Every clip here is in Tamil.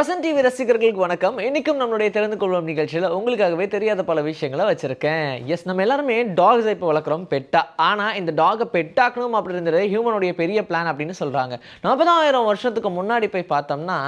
வசந்த் டிவி ரசிகர்களுக்கு வணக்கம். இன்னைக்கும் நம்மளுடைய தெரிந்து கொள்வோம் நிகழ்ச்சியில் உங்களுக்காகவே தெரியாத பல விஷயங்களை வச்சிருக்கேன். எஸ் நம்ம எல்லாருமே டாக்ஸ் இப்போ வளர்க்குறோம் பெட்டா ஆனால் இந்த டாகை பெட்டாக்கணும் அப்படின்றது ஹியூமனுடைய பெரிய பிளான் அப்படின்னு சொல்கிறாங்க நாற்பதாயிரம் வருஷத்துக்கு முன்னாடி போய் பார்த்தோம்னா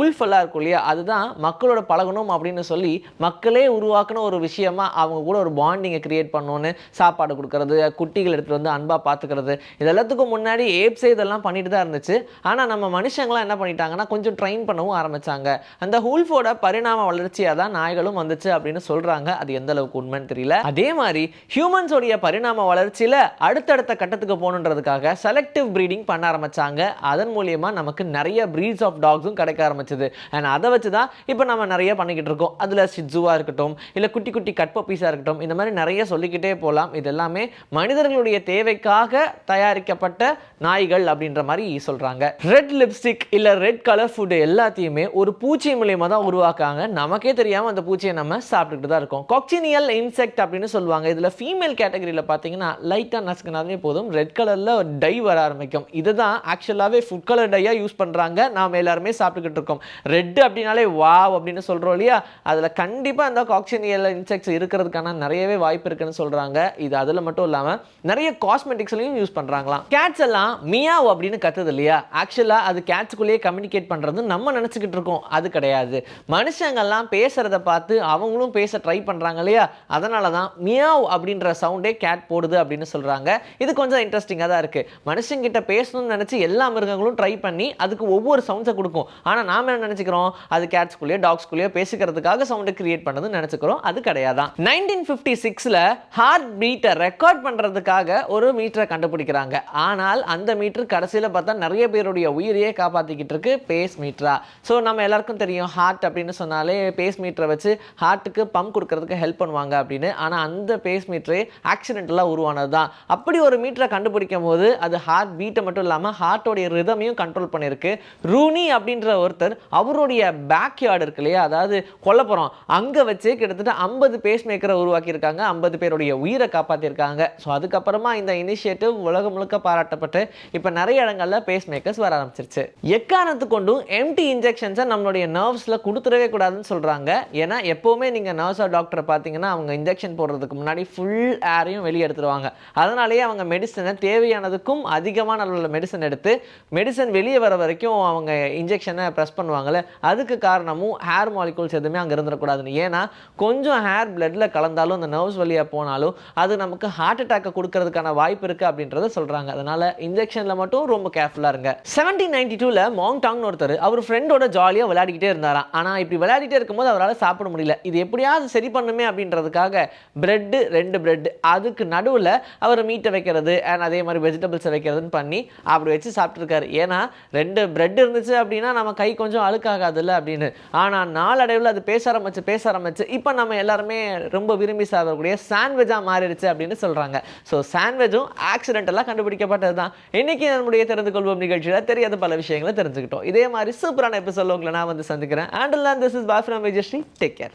உல்ஃபெல்லாம் இருக்கும் இல்லையா? அதுதான் மக்களோட பழகணும் அப்படின்னு சொல்லி மக்களே உருவாக்கின ஒரு விஷயமா அவங்க கூட ஒரு பாண்டிங்கை கிரியேட் பண்ணணும்னு சாப்பாடு கொடுக்கறது குட்டிகள் எடுத்துகிட்டு வந்து அன்பாக பார்த்துக்கிறது இது எல்லாத்துக்கும் முன்னாடி ஏப்ஸே இதெல்லாம் பண்ணிட்டு தான் இருந்துச்சு. ஆனால் நம்ம மனுஷங்களாம் என்ன பண்ணிட்டாங்கன்னா கொஞ்சம் ட்ரெயின் பண்ணவும் சொல்கிறாங்க அந்த ஹூல்ஃபோட பரிணாம வளர்ச்சியாக தான் நாய்களும் வந்துச்சு அப்படின்னு சொல்கிறாங்க அது எந்த அளவுக்கு உண்மைன்னு தெரியல. அதே மாதிரி ஹியூமன்ஸோடைய பரிணாம வளர்ச்சியில் அடுத்தடுத்த கட்டத்துக்கு போகணுன்றதுக்காக செலக்டிவ் ப்ரீடிங் பண்ண ஆரம்பிச்சாங்க. அதன் மூலியமாக நமக்கு நிறைய ப்ரீட்ஸ் ஆஃப் டாக்ஸும் கிடைக்க ஆரம்பிச்சது. அண்ட் அதை வச்சு தான் இப்போ நம்ம நிறைய பண்ணிக்கிட்டு இருக்கோம். அதில் சிட்ஜுவாக இருக்கட்டும் இல்லை குட்டி குட்டி கட்பப்பீஸாக இருக்கட்டும் இந்த மாதிரி நிறைய சொல்லிக்கிட்டே போகலாம் இது எல்லாமே மனிதர்களுடைய தேவைக்காக தயாரிக்கப்பட்ட நாய்கள் அப்படின்ற மாதிரி சொல்கிறாங்க ரெட் லிப்ஸ்டிக் இல்லை ரெட் கலர் ஃபுட் எல்லாத்தையுமே ஒரு பூச்சி மூலியமாக தான் உருவாக்காங்க நமக்கே தெரியாமல் அந்த பூச்சியை நம்ம சாப்பிட்டுக்கிட்டு தான் இருக்கோம். கொக்சினியல் இன்செக்ட் அப்படின்னு சொல்லுவாங்க. இதில் ஃபீமேல் கேட்டகரியில் பார்த்தீங்கன்னா லைட்டாக நசுக்கினாலே போதும். ரெட் கலரில் டை வர ஆரம்பிக்கும். இதுதான் ஆக்சுவலாகவே ஃபுட் கலர் டையாக யூஸ் பண்ணுறாங்க நாம் எல்லாருமே சாப்பிட்டுக்கிட்டு இருக்கோம். ரெட் அப்படின்னாலே வாவ் அப்படின்னு சொல்கிறோம் இல்லையா? அதில் கண்டிப்பாக அந்த காக்சினியல் இன்செக்ட்ஸ் இருக்கிறதுக்கான நிறையவே வாய்ப்பு இருக்குன்னு சொல்கிறாங்க இது அதில் மட்டும் இல்லாமல் நிறைய காஸ்மெட்டிக்ஸ்லையும் யூஸ் பண்ணுறாங்களாம் கேட்ஸ் எல்லாம் மியாவ் அப்படின்னு கத்துது இல்லையா? ஆக்சுவலாக அது கேட்ஸுக்குள்ளேயே கம்யூனிகேட் பண்ணுறது நம்ம நினச்சிக்கிட்டு இருக்கோம். அது கிடையாது. மனுஷங்கள்லாம் பேசுகிறத பார்த்து அவங்களும் பேச ட்ரை பண்ணுறாங்க இல்லையா? அதனால தான் மியாவ் அப்படின்ற சவுண்டே கேட் போடுது அப்படின்னு சொல்கிறாங்க இது கொஞ்சம் இன்ட்ரெஸ்டிங்காக தான் இருக்குது மனுஷங்கிட்ட பேசணும்னு நினச்சி எல்லா மிருகங்களும் ட்ரை பண்ணி அதுக்கு ஒவ்வொரு சவுண்ட்ஸை கொடுக்கும். ஆனால் நாம் என்ன நினச்சிக்கிறோம்? அது கேட்ஸ்குள்ளேயோ டாக்ஸ்குள்ளேயோ பேசிக்கிறதுக்காக சவுண்டை கிரியேட் பண்ணதுன்னு நினச்சிக்கிறோம். அது கிடையாதான். நைன்டீன் ஃபிஃப்டி சிக்ஸில் ஹார்ட் பீட்டை ரெக்கார்ட் பண்ணுறதுக்காக ஒரு மீட்டரை கண்டுபிடிக்கிறாங்க. ஆனால் அந்த மீட்டர் கடைசியில் பார்த்தா நிறைய பேருடைய உயிரையே காப்பாற்றிக்கிட்டு இருக்கு. பேஸ் மீட்டரா ஸோ நம்ம எல்லாருக்கும் தெரியும் ஹார்ட் அப்படின்னு சொன்னாலே பேஸ் மீட்டரை வச்சு ஹார்ட்டுக்கு பம்ப் கொடுக்கறதுக்கு ஹெல்ப் பண்ணுவாங்க அப்படின்னு. ஆனால் அந்த பேஸ் மீட்டரே ஆக்சிடென்டலாக உருவானது தான் அப்படி ஒரு மீட்டரை கண்டுபிடிக்கும் போது அது ஹார்ட் பீட்டை மட்டும் இல்லாமல் ஹார்ட்டோடைய ரிதமையும் கண்ட்ரோல் பண்ணியிருக்கு. ரூனி அப்படின்ற ஒருத்தர் அவருடைய பேக் யார்டு இருக்கு இல்லையா? அதாவது கொல்லப்புறம். அங்கே வச்சு கிட்டத்தட்ட ஐம்பது பேஸ் மேக்கரை உருவாக்கியிருக்காங்க. ஐம்பது பேருடைய உயிரை காப்பாற்றியிருக்காங்க ஸோ அதுக்கப்புறமா இந்த இனிஷியேட்டிவ் உலகம் முழுக்க பாராட்டப்பட்டு இப்போ நிறைய இடங்களில் பேஸ் மேக்கர்ஸ் வர ஆரம்பிச்சிருச்சு. எக்காரணத்து கொண்டும் எம்டி இன்ஜெக்ஷன்ஸை நம்மளுடைய நர்வ்ஸில் கொடுத்துடவே கூடாதுன்னு சொல்கிறாங்க ஏன்னா எப்போவுமே நீங்கள் நர்ஸோ டாக்டரை பார்த்தீங்கன்னா அவங்க இன்ஜெக்ஷன் போடுறதுக்கு முன்னாடி ஃபுல் ஏரையும் வெளியே எடுத்துருவாங்க. அதனாலேயே அவங்க மெடிசனை தேவையானதுக்கும் அதிகமான அளவில் மெடிசன் எடுத்து மெடிசன் வெளியே வர வரைக்கும் அவங்க இன்ஜெக்ஷனை ப்ரெஸ் பண்ணுவாங்கல்ல அதுக்கு காரணமும் ஹேர் மாலிகூல்ஸ் எதுவுமே அங்கே இருந்துடக்கூடாதுன்னு. ஏன்னா கொஞ்சம் ஹேர் பிளட்டில் கலந்தாலும் அந்த நர்வ்ஸ் வழியாக போனாலும் அது நமக்கு ஹார்ட் அட்டாக்கை கொடுக்கறதுக்கான வாய்ப்பு இருக்குது அப்படின்றத சொல்கிறாங்க அதனால் இன்ஜெக்ஷனில் மட்டும் ரொம்ப கேர்ஃபுல்லாக இருங்க. செவன்டீன் நைன்டி டூவில் மாங் டாங்னு ஒருத்தர் அவர் ஃப்ரெண்டோட ஜாலியாக விளையாடிக்கிட்டே இருந்தாராம். ஆனால் இப்படி விளையாடிட்டே இருக்கும்போது அவரால் சாப்பிட முடியல. இது எப்படியாவது சரி பண்ணுமே அப்படின்றதுக்காக பிரெட்டு ரெண்டு பிரெட் அதுக்கு நடுவில் அவர் மீட்டை வைக்கிறது அண்ட் அதே மாதிரி வெஜிடபிள்ஸை வைக்கிறதுன்னு பண்ணி அப்படி வச்சு சாப்பிட்ருக்காரு ஏன்னா ரெண்டு பிரெட் இருந்துச்சு அப்படின்னா நம்ம கை கொஞ்சம் அழுக்காகாதுல்ல அப்படின்னு. ஆனால் நாளடைவில் அது பேச ஆரம்பிச்சு பேச ஆரம்பிச்சு இப்போ நம்ம எல்லாருமே ரொம்ப விரும்பி சாப்பிடக்கூடிய சாண்ட்விச்சாக மாறிடுச்சு அப்படின்னு சொல்கிறாங்க ஸோ சாண்ட்விச்சும் ஆக்சிடென்டெல்லாம் கண்டுபிடிக்கப்பட்டது தான் இன்னைக்கு நம்முடைய தெரிந்து கொள்வோம் நிகழ்ச்சியில் தெரியாத பல விஷயங்களை தெரிஞ்சுக்கிட்டோம். இதே மாதிரி சூப்பரான எபிசோட உங்களை நான் வந்து சந்திக்கிறேன். And this is boy from Vijayasri take care